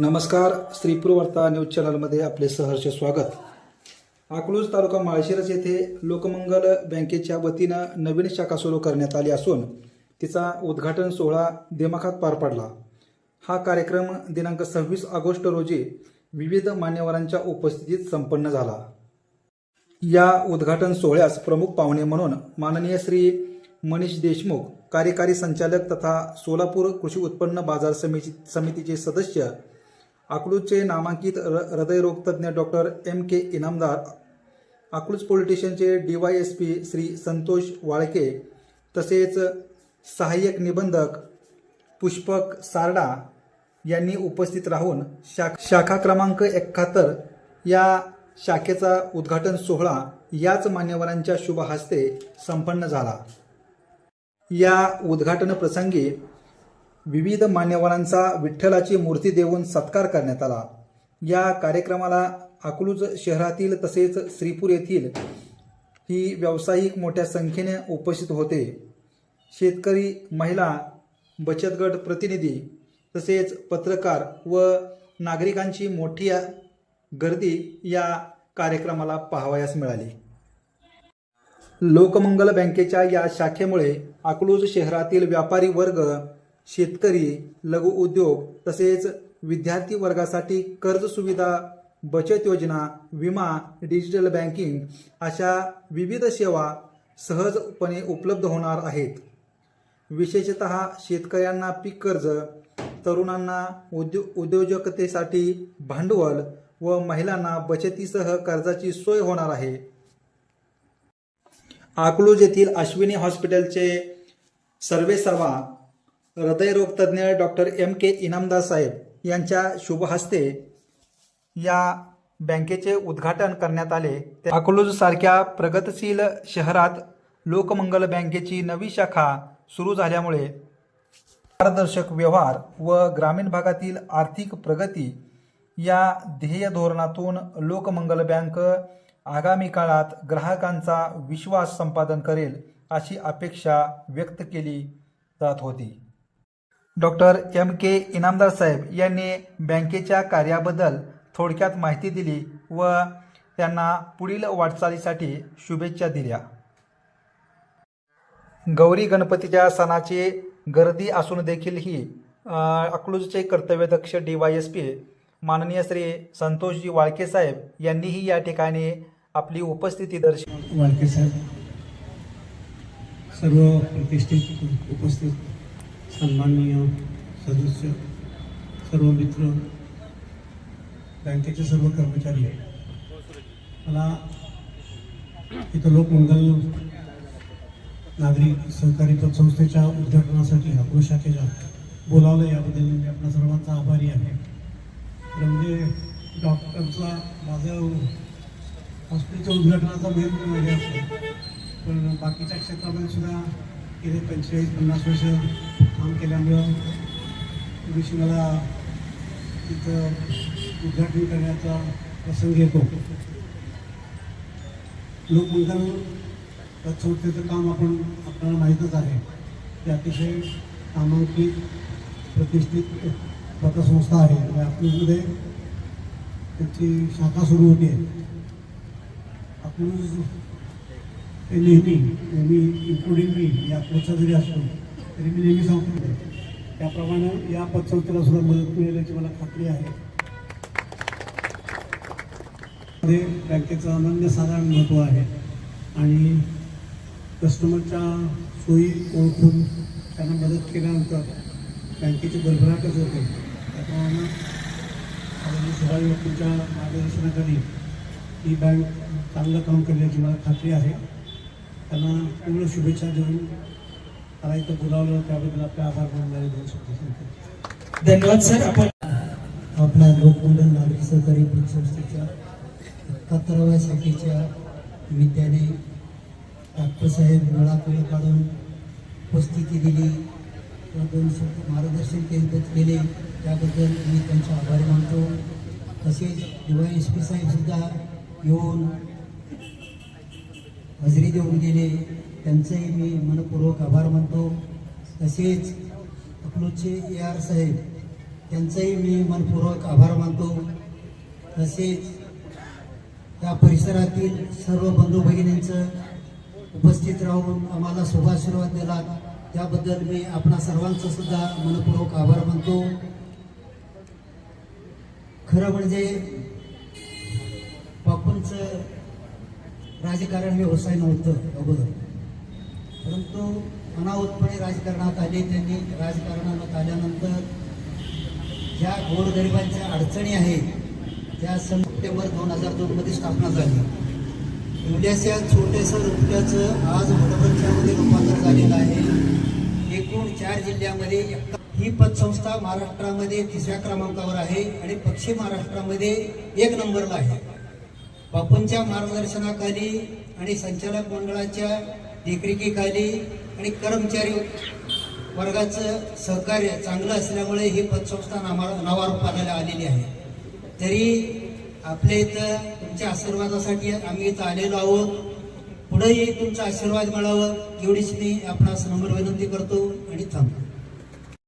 नमस्कार श्रीपूर्वार्ता न्यूज चॅनलमध्ये आपले सहर्ष स्वागत. अकलूज तालुका माळशिरस येथे लोकमंगल बँकेच्या वतीनं नवीन शाखा सुरू करण्यात आली असून तिचा उद्घाटन सोहळा दिमाखात पार पडला. हा कार्यक्रम दिनांक सव्वीस ऑगस्ट रोजी विविध मान्यवरांच्या उपस्थितीत संपन्न झाला. या उद्घाटन सोहळ्यास प्रमुख पाहुणे म्हणून माननीय श्री मनीष देशमुख कार्यकारी संचालक तथा सोलापूर कृषी उत्पन्न बाजार समिती समितीचे सदस्य अकलूजचे नामांकित र हृदयरोगतज्ञ doctor M K Inamdar Akluj police D Y S P Shri Santosh Walke तसेच सहाय्यक निबंधक पुष्पक सारडा यांनी उपस्थित राहून शा शाखा क्रमांक एकाहत्तर या शाखेचा उद्घाटन सोहळा याच मान्यवरांच्या शुभ हस्ते संपन्न झाला. या उद्घाटन प्रसंगी विविध मान्यवरांचा विठ्ठलाची मूर्ती देऊन सत्कार करण्यात आला. या कार्यक्रमाला अकलूज शहरातील तसेच श्रीपूर येथील ही व्यावसायिक मोठ्या संख्येने उपस्थित होते. शेतकरी महिला बचत गट प्रतिनिधी तसेच पत्रकार व नागरिकांची मोठी गर्दी या कार्यक्रमाला पाहावयास मिळाली. लोकमंगल बँकेच्या या शाखेमुळे अकलूज शहरातील व्यापारी वर्ग शेतकरी लघु उद्योग तसेच विद्यार्थी वर्गासाठी कर्ज सुविधा बचत योजना विमा डिजिटल बँकिंग अशा विविध सेवा सहजपणे उपलब्ध होणार आहेत. विशेषत शेतकऱ्यांना पीक कर्ज तरुणांना उद्यो उद्योजकतेसाठी भांडवल व महिलांना बचतीसह कर्जाची सोय होणार आहे. अकलूज येथील अश्विनी हॉस्पिटलचे सर्वे हृदयरोगतज्ञ हृदयरोग डॉक्टर एम के इनामदार साहेब यांच्या शुभ हस्ते या बँकेचे उद्घाटन करण्यात आले. अकलूज सारख्या प्रगतशील शहरात लोकमंगल बँकेची नवी शाखा सुरू झाल्यामुळे पारदर्शक व्यवहार व ग्रामीण भागातील आर्थिक प्रगती या ध्येय धोरणातून लोकमंगल बँक आगामी काळात ग्राहकांचा विश्वास संपादन करेल अशी अपेक्षा व्यक्त केली जात होती. डॉक्टर एम के इनामदार साहेब यांनी बँकेच्या कार्याबद्दल थोडक्यात माहिती दिली व त्यांना पुढील वाटचालीसाठी शुभेच्छा दिल्या. गौरी गणपतीच्या सणाची गर्दी असून देखील ही अकलूजचे कर्तव्यदक्ष डी वाय एस पी माननीय श्री संतोषजी वाळके साहेब यांनीही या ठिकाणी आपली उपस्थिती दर्शवली. वाळके साहेब सर्व प्रतिष्ठित उपस्थित सन्माननीय सदस्य सर्व मित्र बँकेचे सर्व कर्मचारी. मला इथं लोकमंगल नागरिक सहकारी पतसंस्थेच्या उद्घाटनासाठी अकलूज शाखेच्या बोलावलं याबद्दल मी आपल्या सर्वांचा आभारी आहे. म्हणजे डॉक्टरचा माझं हॉस्पिटलच्या उद्घाटनाचा मेन म्हणजे असतो पण बाकीच्या क्षेत्रामध्ये सुद्धा गेले पंचेचाळीस पन्नास वर्ष काम केल्यामुळं दिवशी मला तिथं उद्घाटन करण्याचा प्रसंग येतो. लोकमंगल संस्थेचं काम आपण आपल्याला माहीतच आहे. ते अतिशय नामांकित प्रतिष्ठित पतसंस्था आहे. आणि अकलूजमध्ये त्याची शाखा सुरू होते. अकलूज हे नेहमी नेहमी इन्क्लुडिंग मी या अकलूजचा जरी असतो तरी मी नेहमी सांगतो त्याप्रमाणे या पतसंस्थेला सुद्धा मदत मिळेल याची मला खात्री आहे. मध्ये बँकेचं अनन्यसाधारण महत्त्व आहे आणि कस्टमरच्या सोयी ओळखून त्यांना मदत केल्यानंतर बँकेची भरभराटच होते. त्याप्रमाणे सुभाष व्यक्तींच्या मार्गदर्शनाखाली ही बँक चांगलं काम करण्याची मला खात्री आहे. त्यांना पूर्ण शुभेच्छा देऊन मला इथं बोलावलं त्याबद्दल आपले आभार मानणारे दोन शब्द सांगतो. धन्यवाद सर. आपण आपल्या लोकमंडळ नागरिक सहकारी पतसंस्थेच्या एकाहत्तराव्या शाखेच्या निमित्ताने डॉक्टरसाहेब वेळात वेळ काढून उपस्थिती दिली. दोन शब्द मार्गदर्शन केंद्रित केले. त्याबद्दल मी त्यांचे आभारी मानतो. तसेच दिवाय एस पी साहेबसुद्धा येऊन हजेरी देऊन गेले. त्यांचंही मी मनपूर्वक आभार मानतो. तसेच अकलूजचे ए आर साहेब त्यांचंही मी मनपूर्वक आभार मानतो. तसेच या परिसरातील सर्व बंधू भगिनींचं उपस्थित राहून आम्हाला शुभाशीर्वाद दिला त्याबद्दल मी आपणा सर्वांचं सुद्धा मनपूर्वक आभार मानतो. खरं म्हणजे बापूंचं राजकारण हे व्यवसाय नव्हतं अगोदर. परंतु अनाहूतपणे राजकारणात आले त्यांनी. राजकारणात आल्यानंतर ज्या गोरगरिबांच्या अडचणी आहेत त्या सन सप्टेंबर दोन हजार दोनमध्ये स्थापना झाली. एवढ्याशा छोट्याशा रुपयाचं आज वडवंच्यामध्ये रूपांतर झालेलं आहे. एकूण चार जिल्ह्यामध्ये ही पतसंस्था महाराष्ट्रामध्ये तिसऱ्या क्रमांकावर आहे आणि पश्चिम महाराष्ट्रामध्ये एक नंबरला आहे. बापूंच्या मार्गदर्शनाखाली आणि संचालक मंडळाच्या देखरेखीखाली आणि कर्मचारी वर्गाचं सहकार्य चांगलं असल्यामुळे ही पतसंस्था नामा नावारूपाला आलेली आहे. तरी आपल्या इथं तुमच्या आशीर्वादासाठी आम्ही इथं आलेलो आहोत. पुढेही तुमचा आशीर्वाद मिळावं एवढीच मी आपणास नम्र विनंती करतो आणि थांबतो.